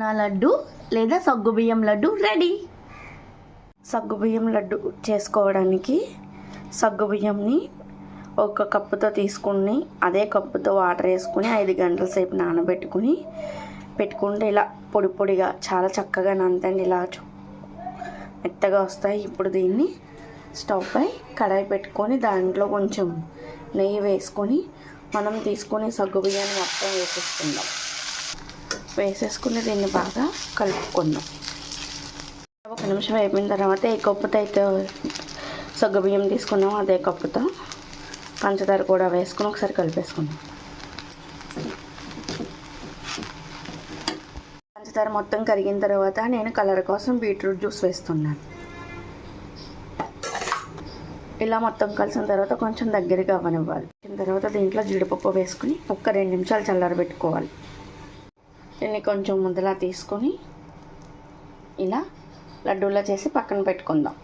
నా లడ్డు లేదా సగ్గుబియ్యం లడ్డు రెడీ. సగ్గుబియ్యం లడ్డు చేసుకోవడానికి సగ్గుబియ్యంని ఒక కప్పుతో తీసుకుని అదే కప్పుతో వాటర్ వేసుకుని ఐదు గంటల సేపు నానబెట్టుకుని పెట్టుకుంటే ఇలా పొడి పొడిగా చాలా చక్కగా నంతండి ఇలా మెత్తగా వస్తాయి. ఇప్పుడు దీన్ని స్టవ్ పై కడాయి పెట్టుకొని దాంట్లో కొంచెం నెయ్యి వేసుకొని మనం తీసుకుని సగ్గుబియ్యాన్ని మొత్తం వేసేసుకుందాం. వేసేసుకుని దీన్ని బాగా కలుపుకుందాం. ఒక నిమిషం అయిపోయిన తర్వాత ఏ కప్పుతో అయితే సగ్గుబియ్యం తీసుకున్నాం అదే కప్పుతో. పంచదార కూడా వేసుకుని ఒకసారి కలిపేసుకుందాం. పంచదార మొత్తం కరిగిన తర్వాత నేను కలర్ కోసం బీట్రూట్ జ్యూస్ వేస్తున్నాను. ఇలా మొత్తం కలిసిన తర్వాత కొంచెం దగ్గరగా అవ్వనివ్వాలి. తర్వాత దీంట్లో జీడిపప్పు వేసుకుని ఒక్క రెండు నిమిషాలు చల్లారబెట్టుకోవాలి. దీన్ని కొంచెం ముద్దలా తీసుకొని ఇలా లడ్డూలా చేసి పక్కన పెట్టుకుందాం.